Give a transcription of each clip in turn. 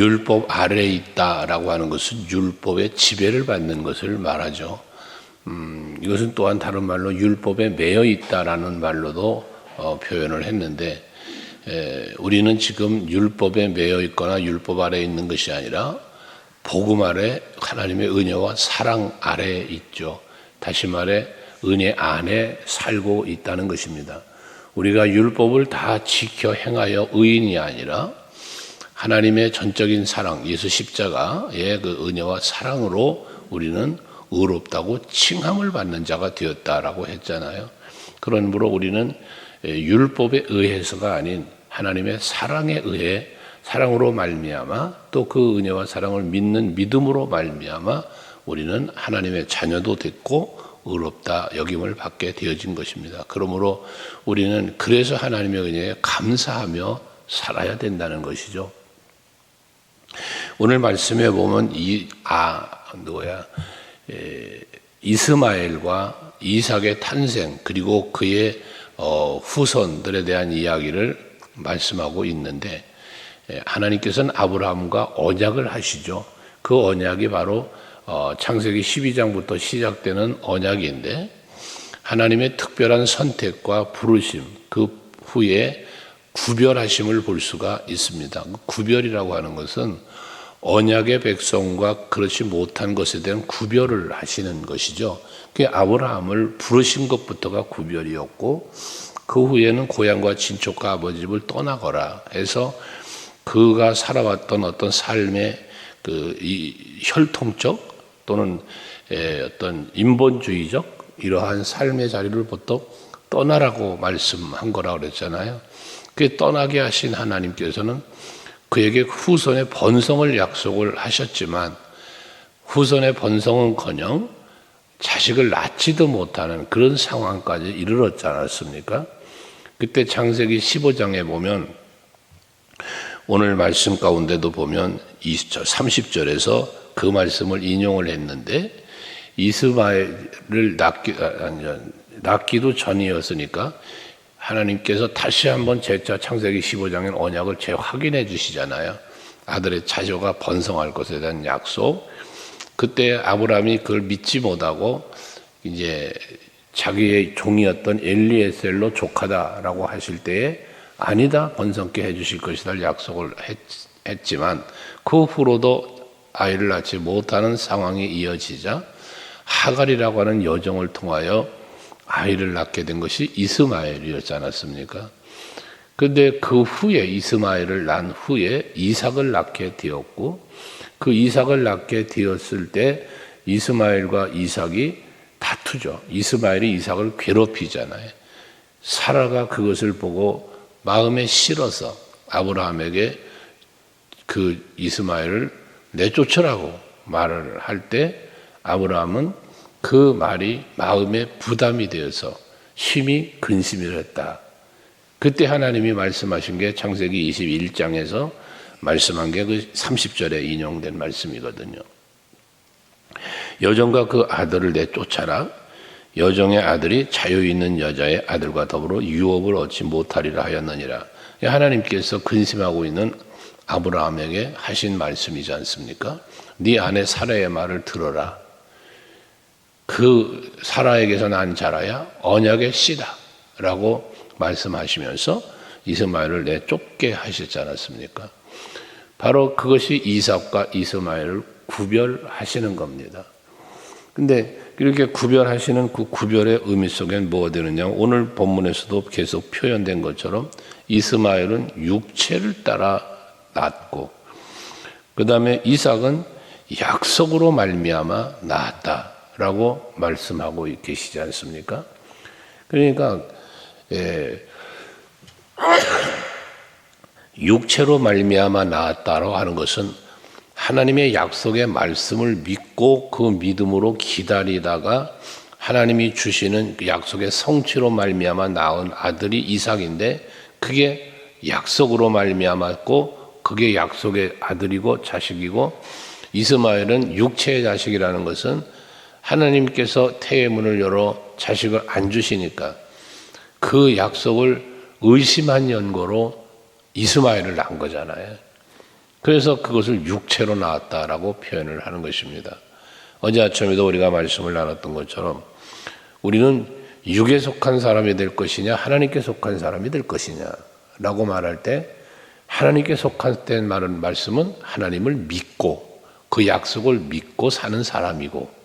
율법 아래에 있다라고 하는 것은 율법의 지배를 받는 것을 말하죠. 음, 이것은 또한 다른 말로 율법에 매여 있다라는 말로도 어, 표현을 했는데 에, 우리는 지금 율법에 매여 있거나 율법 아래에 있는 것이 아니라 복음 아래 하나님의 은혜와 사랑 아래에 있죠. 다시 말해 은혜 안에 살고 있다는 것입니다. 우리가 율법을 다 지켜 행하여 의인이 아니라 하나님의 전적인 사랑, 예수 십자가의 그 은혜와 사랑으로 우리는 의롭다고 칭함을 받는 자가 되었다라고 했잖아요. 그러므로 우리는 율법에 의해서가 아닌 하나님의 사랑에 의해 사랑으로 말미암아 또 그 은혜와 사랑을 믿는 믿음으로 말미암아 우리는 하나님의 자녀도 됐고 의롭다 여김을 받게 되어진 것입니다. 그러므로 우리는 그래서 하나님의 은혜에 감사하며 살아야 된다는 것이죠. 오늘 말씀에 보면 이 아 누구야 에, 이스마엘과 이삭의 탄생 그리고 그의 어, 후손들에 대한 이야기를 말씀하고 있는데 에, 하나님께서는 아브라함과 언약을 하시죠. 그 언약이 바로 어, 창세기 12장부터 시작되는 언약인데 하나님의 특별한 선택과 부르심 그 후에 구별하심을 볼 수가 있습니다. 그 구별이라고 하는 것은 언약의 백성과 그렇지 못한 것에 대한 구별을 하시는 것이죠. 그 아브라함을 부르신 것부터가 구별이었고 그 후에는 고향과 친척과 아버지 집을 떠나거라 해서 그가 살아왔던 어떤 삶의 그 혈통적 또는 어떤 인본주의적 이러한 삶의 자리를 보통 떠나라고 말씀한 거라 그랬잖아요. 그 떠나게 하신 하나님께서는 그에게 후손의 번성을 약속을 하셨지만 후손의 번성은커녕 자식을 낳지도 못하는 그런 상황까지 이르렀지 않았습니까? 그때 창세기 15장에 보면 오늘 말씀 가운데도 보면 20절, 30절에서 그 말씀을 인용을 했는데 이스마엘을 낳기, 아, 낳기도 전이었으니까 하나님께서 다시 한번 제자 창세기 15장의 언약을 재확인해 주시잖아요. 아들의 자녀가 번성할 것에 대한 약속. 그때 아브라함이 그걸 믿지 못하고 이제 자기의 종이었던 엘리에셀로 족하다라고 하실 때에 아니다 번성케 해주실 것이다 약속을 했, 지만그 후로도 아이를 낳지 못하는 상황이 이어지자 하갈이라고 하는 여정을 통하여 아이를 낳게 된 것이 이스마엘이었지 않았습니까? 근데 그 후에 이스마엘을 낳은 후에 이삭을 낳게 되었고 그 이삭을 낳게 되었을 때 이스마엘과 이삭이 다투죠. 이스마엘이 이삭을 괴롭히잖아요. 사라가 그것을 보고 마음에 실어서 아브라함에게 그 이스마엘을 내쫓으라고 말을 할 때 아브라함은 그 말이 마음에 부담이 되어서 심히 근심을 했다. 그때 하나님이 말씀하신 게 창세기 21장에서 말씀한 게 그 30절에 인용된 말씀이거든요. 여정과 그 아들을 내쫓아라. 여정의 아들이 자유 있는 여자의 아들과 더불어 유업을 얻지 못하리라 하였느니라. 하나님께서 근심하고 있는 아브라함에게 하신 말씀이지 않습니까? 네 아내 사라의 말을 들어라. 그 사라에게서 난 자라야 언약의 씨다라고 말씀하시면서 이스마엘을 내쫓게 하셨지 않았습니까? 바로 그것이 이삭과 이스마엘을 구별하시는 겁니다. 근데 이렇게 구별하시는 그 구별의 의미 속엔 뭐가 되느냐? 오늘 본문에서도 계속 표현된 것처럼 이스마엘은 육체를 따라 낳았고 그 다음에 이삭은 약속으로 말미암아 낳았다 라고 말씀하고 계시지 않습니까? 그러니까 예, 육체로 말미암아 낳았다라고 하는 것은 하나님의 약속의 말씀을 믿고 그 믿음으로 기다리다가 하나님이 주시는 그 약속의 성취로 말미암아 낳은 아들이 이삭인데 그게 약속으로 말미암았고 그게 약속의 아들이고 자식이고 이스마엘은 육체의 자식이라는 것은 하나님께서 태의 문을 열어 자식을 안 주시니까 그 약속을 의심한 연고로 이스마엘을 낳은 거잖아요. 그래서 그것을 육체로 나왔다라고 표현을 하는 것입니다. 어제 아침에도 우리가 말씀을 나눴던 것처럼 우리는 육에 속한 사람이 될 것이냐 하나님께 속한 사람이 될 것이냐라고 말할 때 하나님께 속한 때 말은 말씀은 하나님을 믿고 그 약속을 믿고 사는 사람이고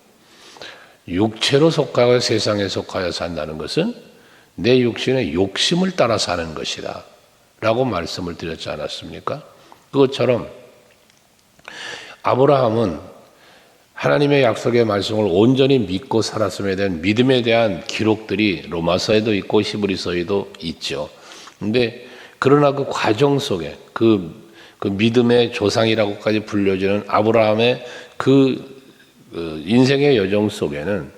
육체로 속하여 세상에 속하여 산다는 것은 내 육신의 욕심을 따라 사는 것이다. 라고 말씀을 드렸지 않았습니까? 그것처럼 아브라함은 하나님의 약속의 말씀을 온전히 믿고 살았음에 대한 믿음에 대한 기록들이 로마서에도 있고 히브리서에도 있죠. 근데 그러나 그 과정 속에 그, 그 믿음의 조상이라고까지 불려지는 아브라함의 그, 그 인생의 여정 속에는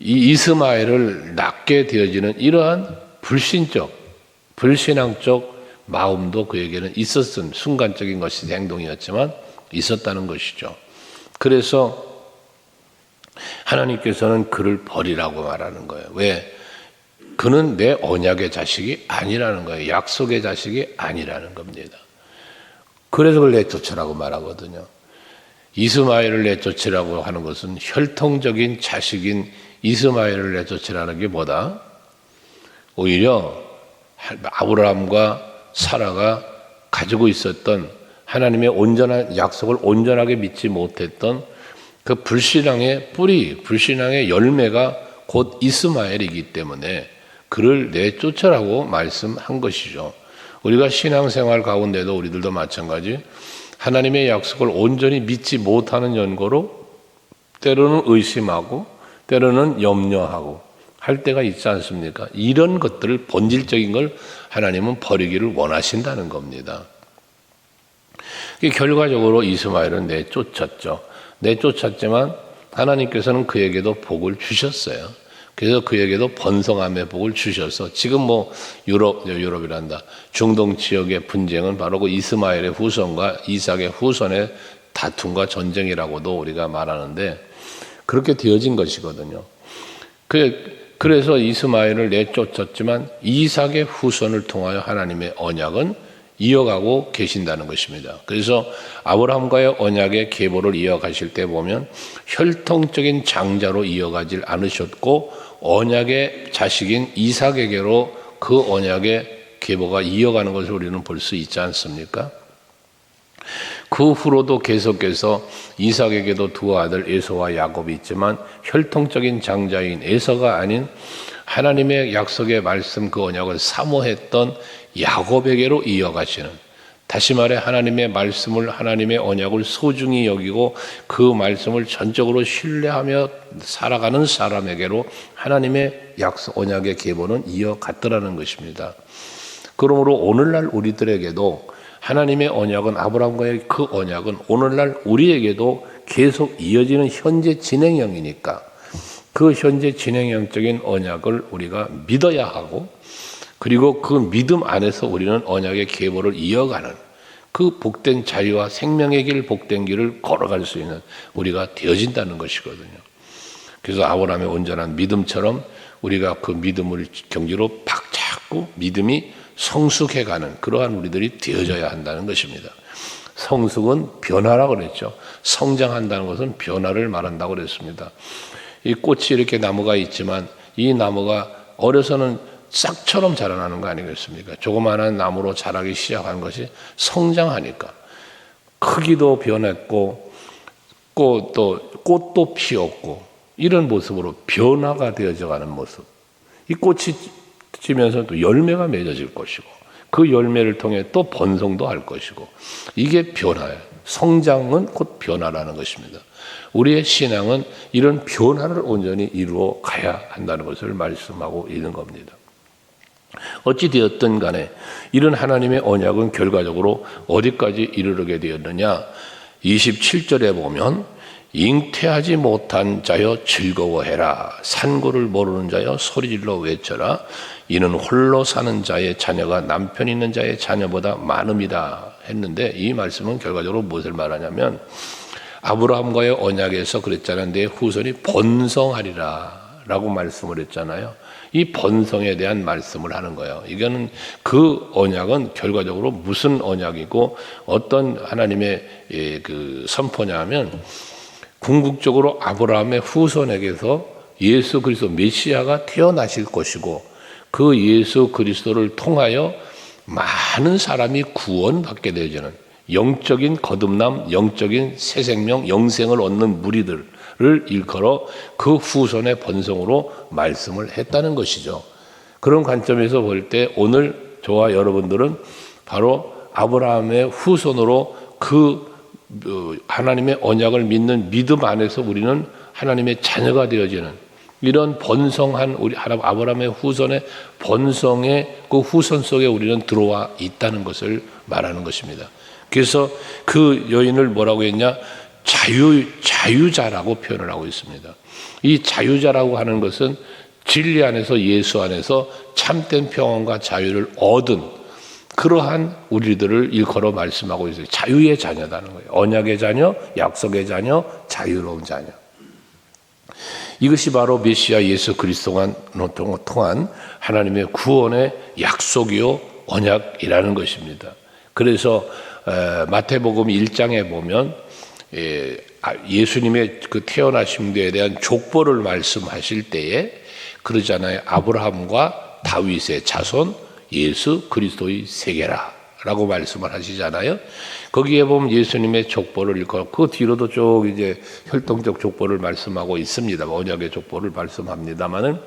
이 이스마엘을 낳게 되어지는 이러한 불신적, 불신앙적 마음도 그에게는 있었음 순간적인 것이 행동이었지만 있었다는 것이죠. 그래서 하나님께서는 그를 버리라고 말하는 거예요. 왜? 그는 내 언약의 자식이 아니라는 거예요. 약속의 자식이 아니라는 겁니다. 그래서 그걸 내쫓으라고 말하거든요. 이스마엘을 내쫓으라고 하는 것은 혈통적인 자식인 이스마엘을 내쫓으라는 게 뭐다? 오히려 아브라함과 사라가 가지고 있었던 하나님의 온전한 약속을 온전하게 믿지 못했던 그 불신앙의 뿌리, 불신앙의 열매가 곧 이스마엘이기 때문에 그를 내쫓으라고 말씀한 것이죠. 우리가 신앙생활 가운데도 우리들도 마찬가지 하나님의 약속을 온전히 믿지 못하는 연고로 때로는 의심하고 때로는 염려하고 할 때가 있지 않습니까? 이런 것들을 본질적인 걸 하나님은 버리기를 원하신다는 겁니다. 결과적으로 이스마엘은 내쫓았죠. 내쫓았지만 하나님께서는 그에게도 복을 주셨어요. 그래서 그에게도 번성함의 복을 주셔서 지금 뭐 유럽 유럽이란다 중동 지역의 분쟁은 바로 그 이스마엘의 후손과 이삭의 후손의 다툼과 전쟁이라고도 우리가 말하는데 그렇게 되어진 것이거든요. 그 그래서 이스마엘을 내쫓았지만 이삭의 후손을 통하여 하나님의 언약은 이어가고 계신다는 것입니다. 그래서 아브라함과의 언약의 계보를 이어가실 때 보면 혈통적인 장자로 이어가질 않으셨고 언약의 자식인 이삭에게로 그 언약의 계보가 이어가는 것을 우리는 볼 수 있지 않습니까? 그 후로도 계속해서 이삭에게도 두 아들 에서와 야곱이 있지만 혈통적인 장자인 에서가 아닌 하나님의 약속의 말씀 그 언약을 사모했던 야곱에게로 이어가시는 다시 말해 하나님의 말씀을 하나님의 언약을 소중히 여기고 그 말씀을 전적으로 신뢰하며 살아가는 사람에게로 하나님의 약속 언약의 계보는 이어갔더라는 것입니다. 그러므로 오늘날 우리들에게도 하나님의 언약은 아브라함과의 그 언약은 오늘날 우리에게도 계속 이어지는 현재 진행형이니까 그 현재 진행형적인 언약을 우리가 믿어야 하고 그리고 그 믿음 안에서 우리는 언약의 계보를 이어가는 그 복된 자유와 생명의 길, 복된 길을 걸어갈 수 있는 우리가 되어진다는 것이거든요. 그래서 아브라함의 온전한 믿음처럼 우리가 그 믿음을 경지로 박잡고 믿음이 성숙해가는 그러한 우리들이 되어져야 한다는 것입니다. 성숙은 변화라고 그랬죠. 성장한다는 것은 변화를 말한다고 그랬습니다. 이 꽃이 이렇게 나무가 있지만 이 나무가 어려서는 싹처럼 자라나는 거 아니겠습니까? 조그마한 나무로 자라기 시작한 것이 성장하니까 크기도 변했고 꽃도 꽃도 피었고 이런 모습으로 변화가 되어져 가는 모습. 이 꽃이 지면서 또 열매가 맺어질 것이고 그 열매를 통해 또 번성도 할 것이고 이게 변화예요. 성장은 곧 변화라는 것입니다. 우리의 신앙은 이런 변화를 온전히 이루어 가야 한다는 것을 말씀하고 있는 겁니다. 어찌되었든 간에 이런 하나님의 언약은 결과적으로 어디까지 이르게 되었느냐? 27절에 보면 잉태하지 못한 자여 즐거워해라. 산고를 모르는 자여 소리질러 외쳐라. 이는 홀로 사는 자의 자녀가 남편 있는 자의 자녀보다 많음이다. 했는데 이 말씀은 결과적으로 무엇을 말하냐면 아브라함과의 언약에서 그랬잖아요. 내 후손이 번성하리라. 라고 말씀을 했잖아요. 이 번성에 대한 말씀을 하는 거예요. 이거는 그 언약은 결과적으로 무슨 언약이고 어떤 하나님의 예, 그 선포냐면 궁극적으로 아브라함의 후손에게서 예수 그리스도 메시아가 태어나실 것이고 그 예수 그리스도를 통하여 많은 사람이 구원받게 되어지는 영적인 거듭남, 영적인 새 생명, 영생을 얻는 무리들 을 일컬어 그 후손의 번성으로 말씀을 했다는 것이죠. 그런 관점에서 볼 때 오늘 저와 여러분들은 바로 아브라함의 후손으로 그 어, 하나님의 언약을 믿는 믿음 안에서 우리는 하나님의 자녀가 되어지는 이런 번성한 우리 아브라함의 후손의 번성의 그 후손 속에 우리는 들어와 있다는 것을 말하는 것입니다. 그래서 그 여인을 뭐라고 했냐? 자유, 자유자라고 표현을 하고 있습니다. 이 자유자라고 하는 것은 진리 안에서 예수 안에서 참된 평안과 자유를 얻은 그러한 우리들을 일컬어 말씀하고 있어요. 자유의 자녀다는 거예요. 언약의 자녀, 약속의 자녀, 자유로운 자녀. 이것이 바로 메시아 예수 그리스도가 통한 하나님의 구원의 약속이요 언약이라는 것입니다. 그래서 마태복음 1장에 보면 예, 아, 예수님의 그 태어나신 데에 대한 족보를 말씀하실 때에 그러잖아요. 아브라함과 다윗의 자손 예수 그리스도의 세계라 라고 말씀을 하시잖아요. 거기에 보면 예수님의 족보를 읽고 그 뒤로도 쭉 이제 혈통적 족보를 말씀하고 있습니다. 언약의 족보를 말씀합니다만은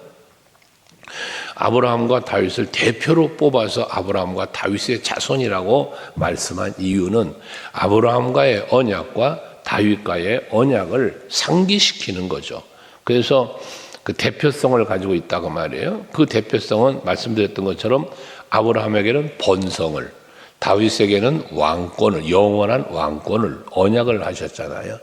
아브라함과 다윗을 대표로 뽑아서 아브라함과 다윗의 자손이라고 말씀한 이유는 아브라함과의 언약과 다윗과의 언약을 상기시키는 거죠. 그래서 그 대표성을 가지고 있다고 말이에요. 그 대표성은 말씀드렸던 것처럼 아브라함에게는 번성을, 다윗에게는 왕권을, 영원한 왕권을 언약을 하셨잖아요.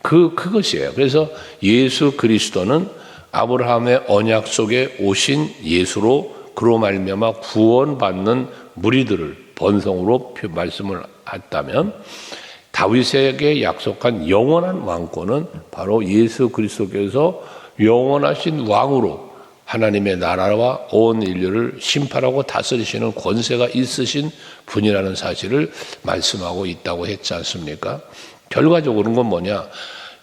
그 그것이에요. 그래서 예수 그리스도는 아브라함의 언약 속에 오신 예수로 그로 말미암아 구원받는 무리들을 번성으로 말씀을 했다면 다윗에게 약속한 영원한 왕권은 바로 예수 그리스도께서 영원하신 왕으로 하나님의 나라와 온 인류를 심판하고 다스리시는 권세가 있으신 분이라는 사실을 말씀하고 있다고 했지 않습니까? 결과적으로는 건 뭐냐?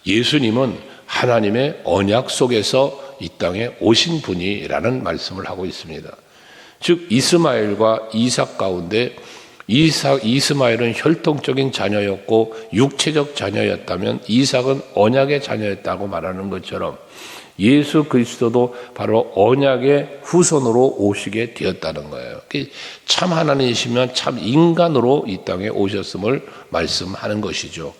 예수님은 하나님의 언약 속에서 이 땅에 오신 분이라는 말씀을 하고 있습니다. 즉 이스마엘과 이삭 가운데 이삭 이스마엘은 혈통적인 자녀였고 육체적 자녀였다면 이삭은 언약의 자녀였다고 말하는 것처럼 예수 그리스도도 바로 언약의 후손으로 오시게 되었다는 거예요. 참 하나님이시면 참 인간으로 이 땅에 오셨음을 말씀하는 것이죠.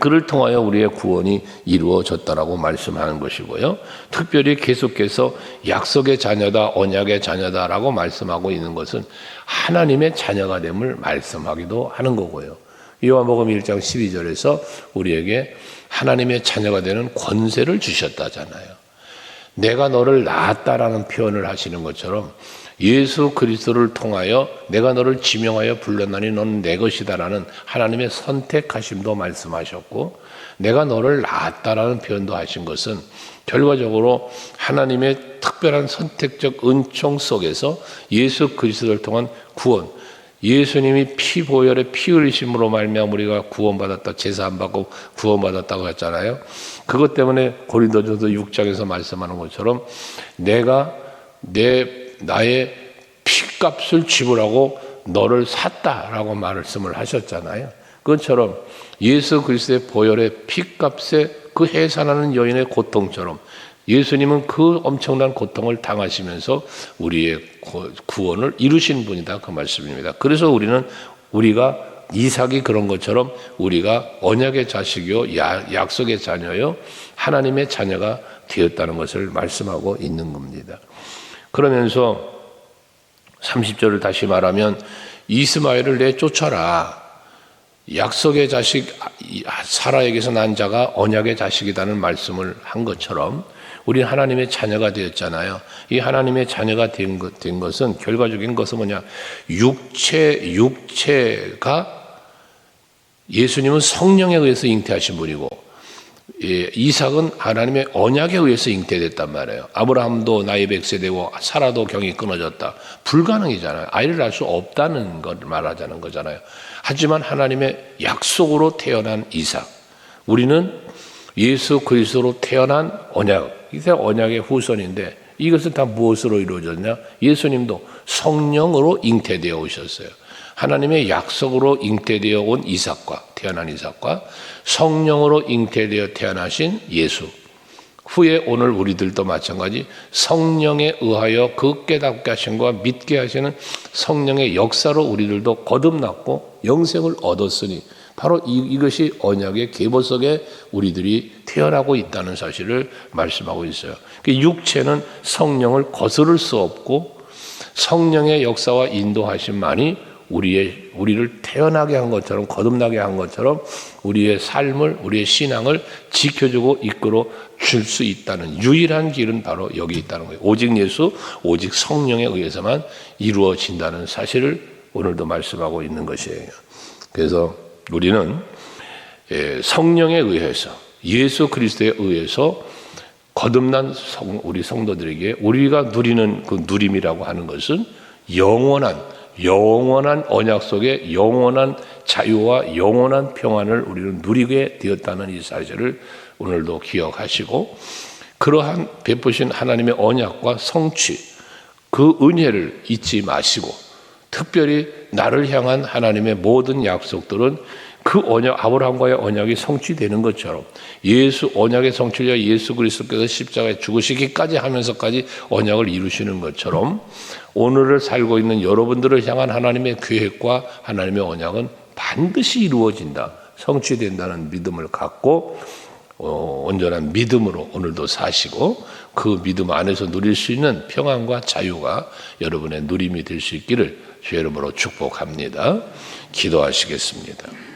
그를 통하여 우리의 구원이 이루어졌다라고 말씀하는 것이고요. 특별히 계속해서 약속의 자녀다, 언약의 자녀다라고 말씀하고 있는 것은 하나님의 자녀가 됨을 말씀하기도 하는 거고요. 요한복음 1장 12절에서 우리에게 하나님의 자녀가 되는 권세를 주셨다잖아요. 내가 너를 낳았다라는 표현을 하시는 것처럼 예수 그리스도를 통하여 내가 너를 지명하여 불렀나니 너는 내 것이다라는 하나님의 선택하심도 말씀하셨고 내가 너를 낳았다라는 표현도 하신 것은 결과적으로 하나님의 특별한 선택적 은총 속에서 예수 그리스도를 통한 구원 예수님이 피 보혈의 피 흘리심으로 말미암아 우리가 구원받았다 제사 안 받고 구원받았다고 했잖아요. 그것 때문에 고린도전서 6장에서 말씀하는 것처럼 내가 내 나의 피값을 지불하고 너를 샀다라고 말씀을 하셨잖아요. 그것처럼 예수 그리스도의 보혈의 피값에 그 해산하는 여인의 고통처럼 예수님은 그 엄청난 고통을 당하시면서 우리의 구원을 이루신 분이다 그 말씀입니다. 그래서 우리는 우리가 이삭이 그런 것처럼 우리가 언약의 자식이요 약속의 자녀요 하나님의 자녀가 되었다는 것을 말씀하고 있는 겁니다. 그러면서 30절을 다시 말하면 이스마엘을 내쫓아라. 약속의 자식 사라에게서 난 자가 언약의 자식이라는 말씀을 한 것처럼 우리 하나님의 자녀가 되었잖아요. 이 하나님의 자녀가 된, 것, 된 것은 결과적인 것은 뭐냐? 육체 육체가 예수님은 성령에 의해서 잉태하신 분이고 예, 이삭은 하나님의 언약에 의해서 잉태됐단 말이에요. 아브라함도 나이 백세 되고 사라도 경이 끊어졌다. 불가능이잖아요. 아이를 낳을 수 없다는 걸 말하자는 거잖아요. 하지만 하나님의 약속으로 태어난 이삭. 우리는 예수 그리스도로 태어난 언약. 이게 언약의 후손인데 이것은 다 무엇으로 이루어졌냐? 예수님도 성령으로 잉태되어 오셨어요. 하나님의 약속으로 잉태되어 온 이삭과 태어난 이삭과 성령으로 잉태되어 태어나신 예수. 후에 오늘 우리들도 마찬가지 성령에 의하여 그 깨닫게 하신 것과 믿게 하시는 성령의 역사로 우리들도 거듭났고 영생을 얻었으니 바로 이, 이것이 언약의 계보 속에 우리들이 태어나고 있다는 사실을 말씀하고 있어요. 그 육체는 성령을 거스를 수 없고 성령의 역사와 인도하심만이 우리의 우리를 태어나게 한 것처럼 거듭나게 한 것처럼 우리의 삶을 우리의 신앙을 지켜주고 이끌어 줄 수 있다는 유일한 길은 바로 여기 있다는 거예요. 오직 예수, 오직 성령에 의해서만 이루어진다는 사실을 오늘도 말씀하고 있는 것이에요. 그래서 우리는 예, 성령에 의해서 예수 그리스도에 의해서 거듭난 성, 우리 성도들에게 우리가 누리는 그 누림이라고 하는 것은 영원한 영원한 언약 속에 영원한 자유와 영원한 평안을 우리는 누리게 되었다는 이 사실을 오늘도 기억하시고 그러한 베푸신 하나님의 언약과 성취 그 은혜를 잊지 마시고 특별히 나를 향한 하나님의 모든 약속들은 그 언약 아브라함과의 언약이 성취되는 것처럼 예수 언약의 성취자 예수 그리스도께서 십자가에 죽으시기까지 하면서까지 언약을 이루시는 것처럼 오늘을 살고 있는 여러분들을 향한 하나님의 계획과 하나님의 언약은 반드시 이루어진다 성취된다는 믿음을 갖고 어, 온전한 믿음으로 오늘도 사시고 그 믿음 안에서 누릴 수 있는 평안과 자유가 여러분의 누림이 될 수 있기를 주 이름으로 축복합니다. 기도하시겠습니다.